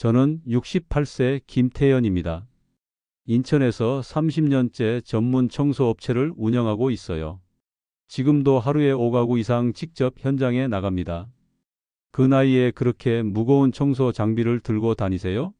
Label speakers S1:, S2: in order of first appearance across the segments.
S1: 저는 68세 김태연입니다. 인천에서 30년째 전문 청소업체를 운영하고 있어요. 지금도 하루에 5가구 이상 직접 현장에 나갑니다. 그 나이에 그렇게 무거운 청소 장비를 들고 다니세요?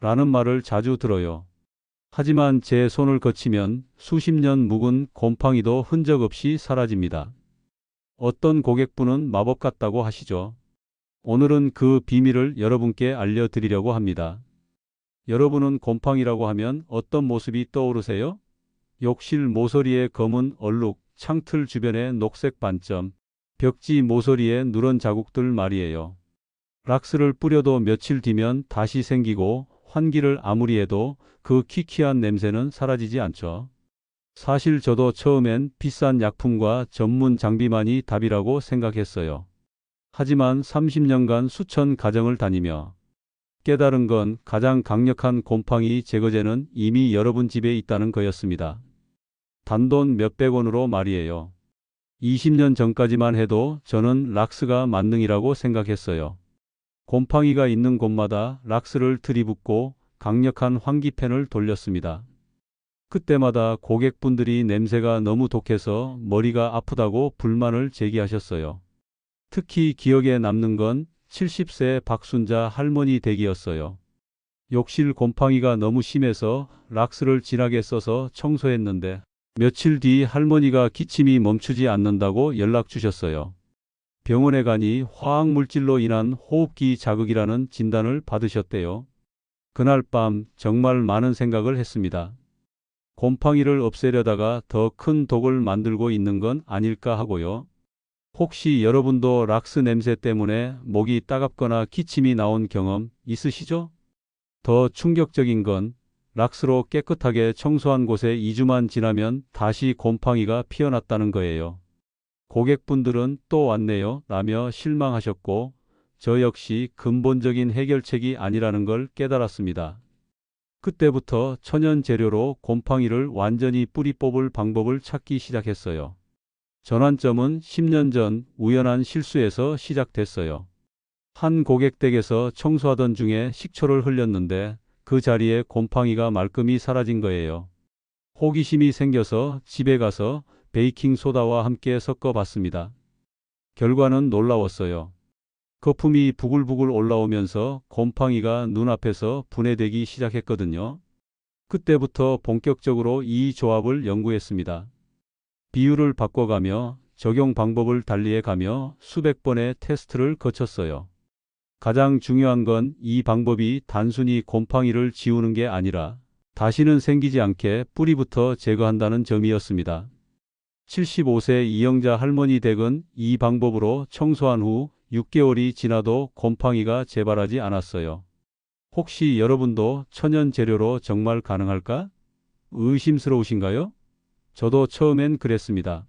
S1: 라는 말을 자주 들어요. 하지만 제 손을 거치면 수십 년 묵은 곰팡이도 흔적 없이 사라집니다. 어떤 고객분은 마법 같다고 하시죠. 오늘은 그 비밀을 여러분께 알려드리려고 합니다. 여러분은 곰팡이라고 하면 어떤 모습이 떠오르세요? 욕실 모서리의 검은 얼룩, 창틀 주변의 녹색 반점, 벽지 모서리의 누런 자국들 말이에요. 락스를 뿌려도 며칠 뒤면 다시 생기고 환기를 아무리 해도 그 키키한 냄새는 사라지지 않죠. 사실 저도 처음엔 비싼 약품과 전문 장비만이 답이라고 생각했어요. 하지만 30년간 수천 가정을 다니며 깨달은 건 가장 강력한 곰팡이 제거제는 이미 여러분 집에 있다는 거였습니다. 단돈 몇백 원으로 말이에요. 20년 전까지만 해도 저는 락스가 만능이라고 생각했어요. 곰팡이가 있는 곳마다 락스를 들이붓고 강력한 환기팬을 돌렸습니다. 그때마다 고객분들이 냄새가 너무 독해서 머리가 아프다고 불만을 제기하셨어요. 특히 기억에 남는 건 70세 박순자 할머니 댁이었어요. 욕실 곰팡이가 너무 심해서 락스를 진하게 써서 청소했는데 며칠 뒤 할머니가 기침이 멈추지 않는다고 연락 주셨어요. 병원에 가니 화학 물질로 인한 호흡기 자극이라는 진단을 받으셨대요. 그날 밤 정말 많은 생각을 했습니다. 곰팡이를 없애려다가 더 큰 독을 만들고 있는 건 아닐까 하고요. 혹시 여러분도 락스 냄새 때문에 목이 따갑거나 기침이 나온 경험 있으시죠? 더 충격적인 건 락스로 깨끗하게 청소한 곳에 2주만 지나면 다시 곰팡이가 피어났다는 거예요. 고객분들은 또 왔네요 라며 실망하셨고 저 역시 근본적인 해결책이 아니라는 걸 깨달았습니다. 그때부터 천연 재료로 곰팡이를 완전히 뿌리 뽑을 방법을 찾기 시작했어요. 전환점은 10년 전 우연한 실수에서 시작됐어요. 한 고객 댁에서 청소하던 중에 식초를 흘렸는데 그 자리에 곰팡이가 말끔히 사라진 거예요. 호기심이 생겨서 집에 가서 베이킹 소다와 함께 섞어 봤습니다. 결과는 놀라웠어요. 거품이 부글부글 올라오면서 곰팡이가 눈앞에서 분해되기 시작했거든요. 그때부터 본격적으로 이 조합을 연구했습니다. 비율을 바꿔가며 적용 방법을 달리해 가며 수백 번의 테스트를 거쳤어요. 가장 중요한 건 이 방법이 단순히 곰팡이를 지우는 게 아니라 다시는 생기지 않게 뿌리부터 제거한다는 점이었습니다. 75세 이영자 할머니 댁은 이 방법으로 청소한 후 6개월이 지나도 곰팡이가 재발하지 않았어요. 혹시 여러분도 천연 재료로 정말 가능할까? 의심스러우신가요? 저도 처음엔 그랬습니다.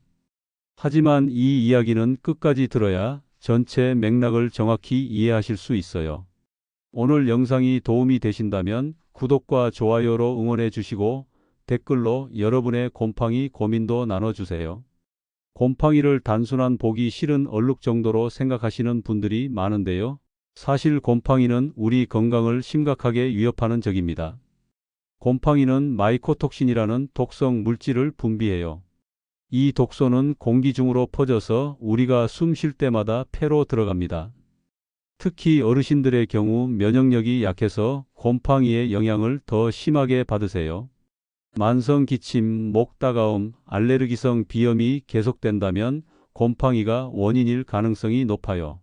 S1: 하지만 이 이야기는 끝까지 들어야 전체 맥락을 정확히 이해하실 수 있어요. 오늘 영상이 도움이 되신다면 구독과 좋아요로 응원해 주시고 댓글로 여러분의 곰팡이 고민도 나눠주세요. 곰팡이를 단순한 보기 싫은 얼룩 정도로 생각하시는 분들이 많은데요. 사실 곰팡이는 우리 건강을 심각하게 위협하는 적입니다. 곰팡이는 마이코톡신이라는 독성 물질을 분비해요. 이 독소는 공기 중으로 퍼져서 우리가 숨 쉴 때마다 폐로 들어갑니다. 특히 어르신들의 경우 면역력이 약해서 곰팡이의 영향을 더 심하게 받으세요. 만성 기침, 목 따가움, 알레르기성 비염이 계속된다면 곰팡이가 원인일 가능성이 높아요.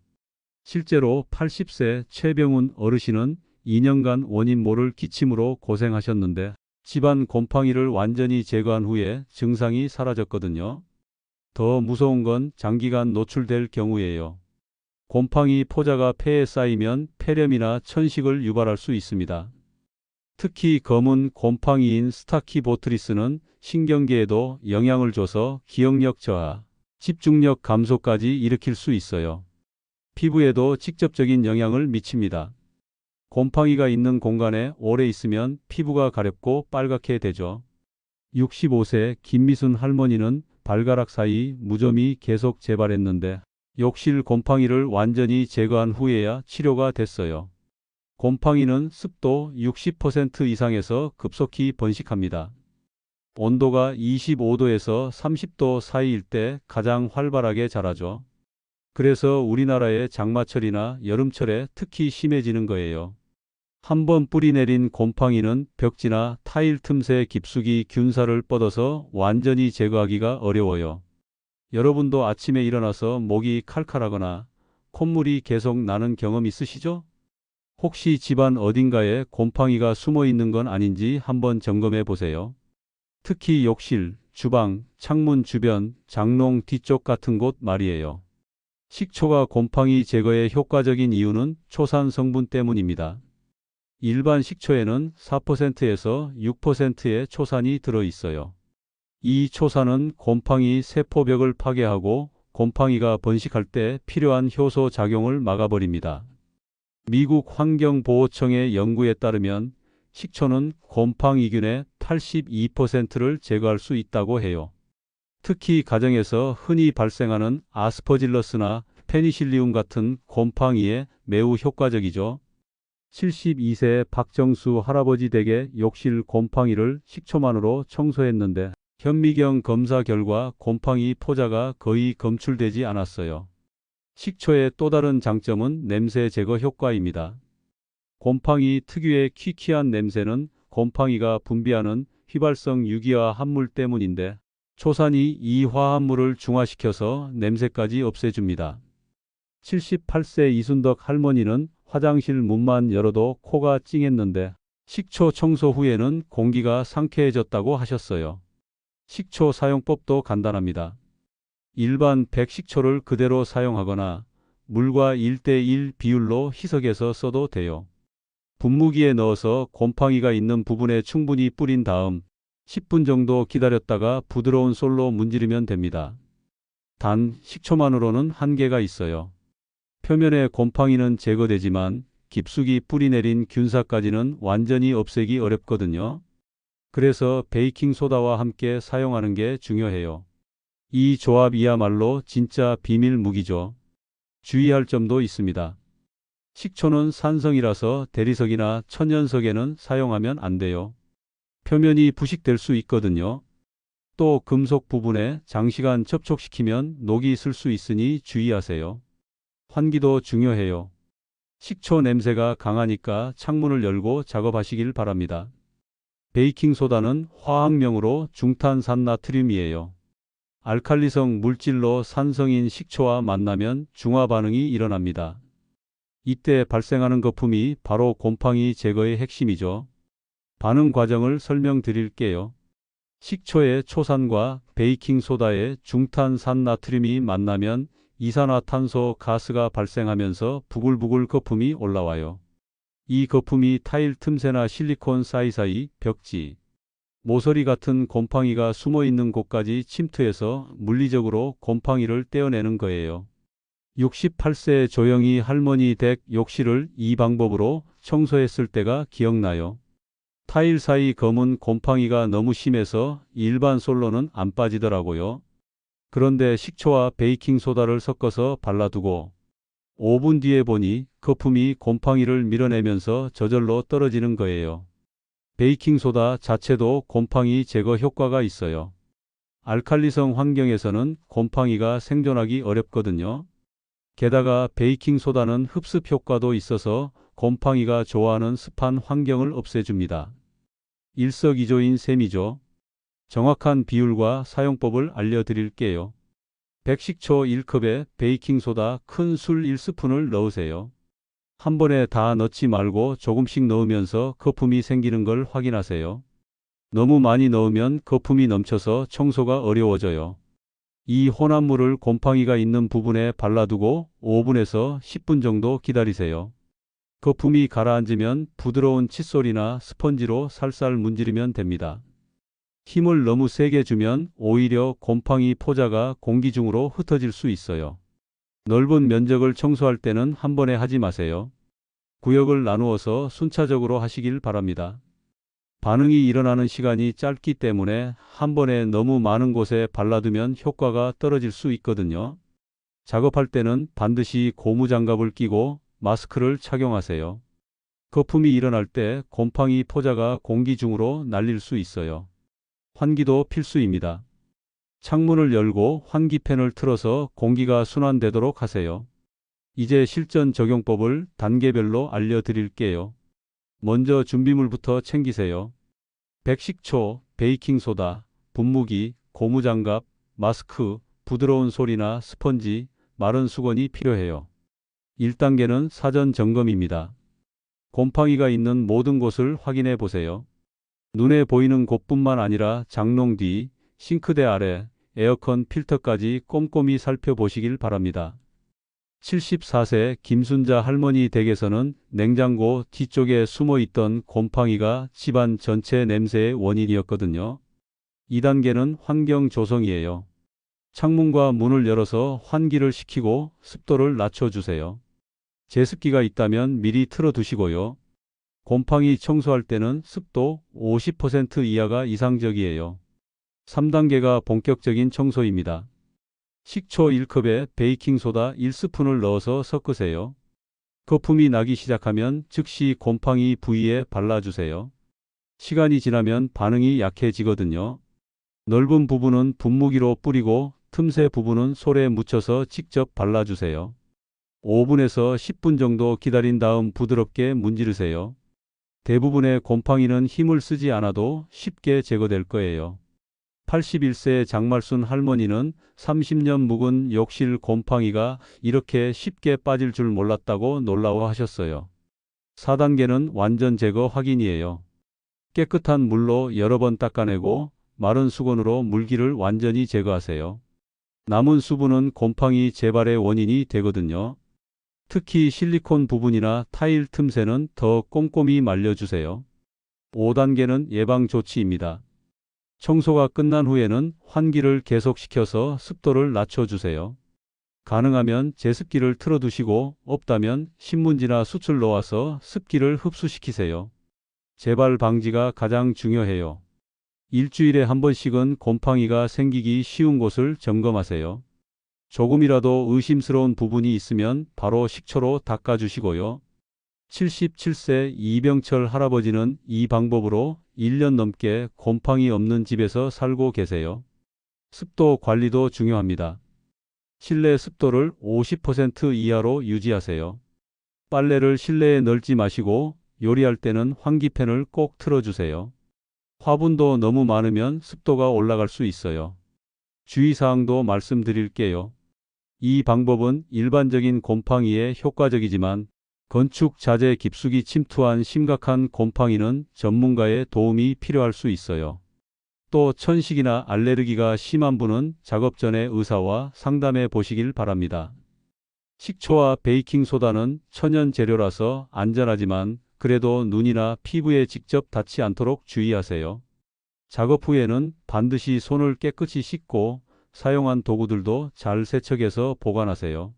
S1: 실제로 80세 최병훈 어르신은 2년간 원인 모를 기침으로 고생하셨는데 집안 곰팡이를 완전히 제거한 후에 증상이 사라졌거든요. 더 무서운 건 장기간 노출될 경우예요. 곰팡이 포자가 폐에 쌓이면 폐렴이나 천식을 유발할 수 있습니다. 특히 검은 곰팡이인 스타키보트리스는 신경계에도 영향을 줘서 기억력 저하, 집중력 감소까지 일으킬 수 있어요. 피부에도 직접적인 영향을 미칩니다. 곰팡이가 있는 공간에 오래 있으면 피부가 가렵고 빨갛게 되죠. 65세 김미순 할머니는 발가락 사이 무좀이 계속 재발했는데 욕실 곰팡이를 완전히 제거한 후에야 치료가 됐어요. 곰팡이는 습도 60% 이상에서 급속히 번식합니다. 온도가 25도에서 30도 사이일 때 가장 활발하게 자라죠. 그래서 우리나라의 장마철이나 여름철에 특히 심해지는 거예요. 한번 뿌리 내린 곰팡이는 벽지나 타일 틈새 깊숙이 균사를 뻗어서 완전히 제거하기가 어려워요. 여러분도 아침에 일어나서 목이 칼칼하거나 콧물이 계속 나는 경험 있으시죠? 혹시 집안 어딘가에 곰팡이가 숨어 있는 건 아닌지 한번 점검해 보세요. 특히 욕실, 주방, 창문 주변, 장롱 뒤쪽 같은 곳 말이에요. 식초가 곰팡이 제거에 효과적인 이유는 초산 성분 때문입니다. 일반 식초에는 4%에서 6%의 초산이 들어 있어요. 이 초산은 곰팡이 세포벽을 파괴하고 곰팡이가 번식할 때 필요한 효소 작용을 막아버립니다. 미국 환경보호청의 연구에 따르면 식초는 곰팡이균의 82%를 제거할 수 있다고 해요. 특히 가정에서 흔히 발생하는 아스퍼질러스나 페니실리움 같은 곰팡이에 매우 효과적이죠. 72세 박정수 할아버지 댁의 욕실 곰팡이를 식초만으로 청소했는데 현미경 검사 결과 곰팡이 포자가 거의 검출되지 않았어요. 식초의 또 다른 장점은 냄새 제거 효과입니다. 곰팡이 특유의 퀴퀴한 냄새는 곰팡이가 분비하는 휘발성 유기화 합물 때문인데 초산이 이 화합물을 중화시켜서 냄새까지 없애줍니다. 78세 이순덕 할머니는 화장실 문만 열어도 코가 찡했는데 식초 청소 후에는 공기가 상쾌해졌다고 하셨어요. 식초 사용법도 간단합니다. 일반 백식초를 그대로 사용하거나 물과 1대1 비율로 희석해서 써도 돼요. 분무기에 넣어서 곰팡이가 있는 부분에 충분히 뿌린 다음 10분 정도 기다렸다가 부드러운 솔로 문지르면 됩니다. 단 식초만으로는 한계가 있어요. 표면의 곰팡이는 제거되지만 깊숙이 뿌리 내린 균사까지는 완전히 없애기 어렵거든요. 그래서 베이킹소다와 함께 사용하는 게 중요해요. 이 조합이야말로 진짜 비밀 무기죠. 주의할 점도 있습니다. 식초는 산성이라서 대리석이나 천연석에는 사용하면 안 돼요. 표면이 부식될 수 있거든요. 또 금속 부분에 장시간 접촉시키면 녹이 있을 수 있으니 주의하세요. 환기도 중요해요. 식초 냄새가 강하니까 창문을 열고 작업하시길 바랍니다. 베이킹소다는 화학명으로 중탄산나트륨이에요. 알칼리성 물질로 산성인 식초와 만나면 중화 반응이 일어납니다. 이때 발생하는 거품이 바로 곰팡이 제거의 핵심이죠. 반응 과정을 설명드릴게요. 식초의 초산과 베이킹소다의 중탄산 나트륨이 만나면 이산화탄소 가스가 발생하면서 부글부글 거품이 올라와요. 이 거품이 타일 틈새나 실리콘 사이사이, 벽지, 모서리 같은 곰팡이가 숨어 있는 곳까지 침투해서 물리적으로 곰팡이를 떼어내는 거예요. 68세 조영희 할머니 댁 욕실을 이 방법으로 청소했을 때가 기억나요. 타일 사이 검은 곰팡이가 너무 심해서 일반 솔로는 안 빠지더라고요. 그런데 식초와 베이킹소다를 섞어서 발라두고 5분 뒤에 보니 거품이 곰팡이를 밀어내면서 저절로 떨어지는 거예요. 베이킹소다 자체도 곰팡이 제거 효과가 있어요. 알칼리성 환경에서는 곰팡이가 생존하기 어렵거든요. 게다가 베이킹소다는 흡습 효과도 있어서 곰팡이가 좋아하는 습한 환경을 없애줍니다. 일석이조인 셈이죠. 정확한 비율과 사용법을 알려드릴게요. 백식초 1컵에 베이킹소다 큰 술 1스푼을 넣으세요. 한 번에 다 넣지 말고 조금씩 넣으면서 거품이 생기는 걸 확인하세요. 너무 많이 넣으면 거품이 넘쳐서 청소가 어려워져요. 이 혼합물을 곰팡이가 있는 부분에 발라두고 5분에서 10분 정도 기다리세요. 거품이 가라앉으면 부드러운 칫솔이나 스펀지로 살살 문지르면 됩니다. 힘을 너무 세게 주면 오히려 곰팡이 포자가 공기 중으로 흩어질 수 있어요. 넓은 면적을 청소할 때는 한 번에 하지 마세요. 구역을 나누어서 순차적으로 하시길 바랍니다. 반응이 일어나는 시간이 짧기 때문에 한 번에 너무 많은 곳에 발라두면 효과가 떨어질 수 있거든요. 작업할 때는 반드시 고무장갑을 끼고 마스크를 착용하세요. 거품이 일어날 때 곰팡이 포자가 공기 중으로 날릴 수 있어요. 환기도 필수입니다. 창문을 열고 환기팬을 틀어서 공기가 순환되도록 하세요. 이제 실전 적용법을 단계별로 알려드릴게요. 먼저 준비물부터 챙기세요. 백식초, 베이킹소다, 분무기, 고무장갑, 마스크, 부드러운 솔이나 스펀지, 마른 수건이 필요해요. 1단계는 사전 점검입니다. 곰팡이가 있는 모든 곳을 확인해 보세요. 눈에 보이는 곳뿐만 아니라 장롱 뒤, 싱크대 아래, 에어컨 필터까지 꼼꼼히 살펴보시길 바랍니다. 74세 김순자 할머니 댁에서는 냉장고 뒤쪽에 숨어 있던 곰팡이가 집안 전체 냄새의 원인이었거든요. 2단계는 환경 조성이에요. 창문과 문을 열어서 환기를 시키고 습도를 낮춰주세요. 제습기가 있다면 미리 틀어두시고요. 곰팡이 청소할 때는 습도 50% 이하가 이상적이에요. 3단계가 본격적인 청소입니다. 식초 1컵에 베이킹소다 1스푼을 넣어서 섞으세요. 거품이 나기 시작하면 즉시 곰팡이 부위에 발라주세요. 시간이 지나면 반응이 약해지거든요. 넓은 부분은 분무기로 뿌리고 틈새 부분은 솔에 묻혀서 직접 발라주세요. 5분에서 10분 정도 기다린 다음 부드럽게 문지르세요. 대부분의 곰팡이는 힘을 쓰지 않아도 쉽게 제거될 거예요. 81세 장말순 할머니는 30년 묵은 욕실 곰팡이가 이렇게 쉽게 빠질 줄 몰랐다고 놀라워하셨어요. 4단계는 완전 제거 확인이에요. 깨끗한 물로 여러 번 닦아내고 마른 수건으로 물기를 완전히 제거하세요. 남은 수분은 곰팡이 재발의 원인이 되거든요. 특히 실리콘 부분이나 타일 틈새는 더 꼼꼼히 말려주세요. 5단계는 예방 조치입니다. 청소가 끝난 후에는 환기를 계속시켜서 습도를 낮춰주세요. 가능하면 제습기를 틀어두시고 없다면 신문지나 숯을 놓아서 습기를 흡수시키세요. 재발 방지가 가장 중요해요. 일주일에 한 번씩은 곰팡이가 생기기 쉬운 곳을 점검하세요. 조금이라도 의심스러운 부분이 있으면 바로 식초로 닦아주시고요. 77세 이병철 할아버지는 이 방법으로 1년 넘게 곰팡이 없는 집에서 살고 계세요. 습도 관리도 중요합니다. 실내 습도를 50% 이하로 유지하세요. 빨래를 실내에 널지 마시고 요리할 때는 환기팬을 꼭 틀어주세요. 화분도 너무 많으면 습도가 올라갈 수 있어요. 주의사항도 말씀드릴게요. 이 방법은 일반적인 곰팡이에 효과적이지만 건축 자재 깊숙이 침투한 심각한 곰팡이는 전문가의 도움이 필요할 수 있어요. 또 천식이나 알레르기가 심한 분은 작업 전에 의사와 상담해 보시길 바랍니다. 식초와 베이킹소다는 천연 재료라서 안전하지만 그래도 눈이나 피부에 직접 닿지 않도록 주의하세요. 작업 후에는 반드시 손을 깨끗이 씻고 사용한 도구들도 잘 세척해서 보관하세요.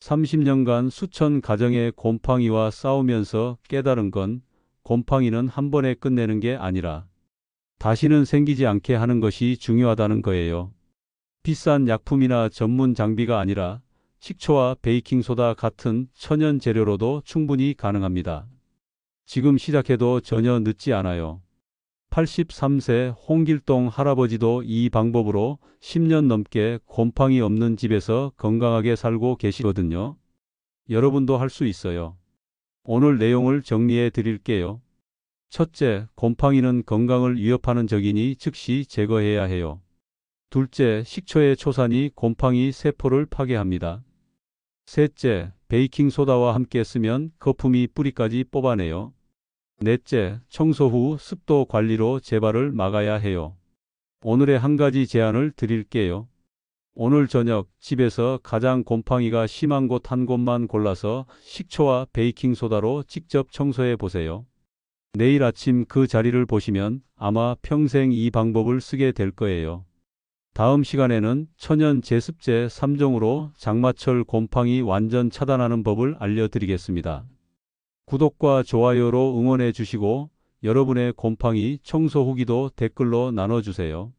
S1: 30년간 수천 가정의 곰팡이와 싸우면서 깨달은 건 곰팡이는 한 번에 끝내는 게 아니라 다시는 생기지 않게 하는 것이 중요하다는 거예요. 비싼 약품이나 전문 장비가 아니라 식초와 베이킹소다 같은 천연 재료로도 충분히 가능합니다. 지금 시작해도 전혀 늦지 않아요. 83세 홍길동 할아버지도 이 방법으로 10년 넘게 곰팡이 없는 집에서 건강하게 살고 계시거든요. 여러분도 할 수 있어요. 오늘 내용을 정리해 드릴게요. 첫째, 곰팡이는 건강을 위협하는 적이니 즉시 제거해야 해요. 둘째, 식초의 초산이 곰팡이 세포를 파괴합니다. 셋째, 베이킹소다와 함께 쓰면 거품이 뿌리까지 뽑아내요. 넷째, 청소 후 습도 관리로 재발을 막아야 해요. 오늘의 한 가지 제안을 드릴게요. 오늘 저녁 집에서 가장 곰팡이가 심한 곳 한 곳만 골라서 식초와 베이킹소다로 직접 청소해 보세요. 내일 아침 그 자리를 보시면 아마 평생 이 방법을 쓰게 될 거예요. 다음 시간에는 천연 제습제 3종으로 장마철 곰팡이 완전 차단하는 법을 알려드리겠습니다. 구독과 좋아요로 응원해 주시고 여러분의 곰팡이 청소 후기도 댓글로 나눠주세요.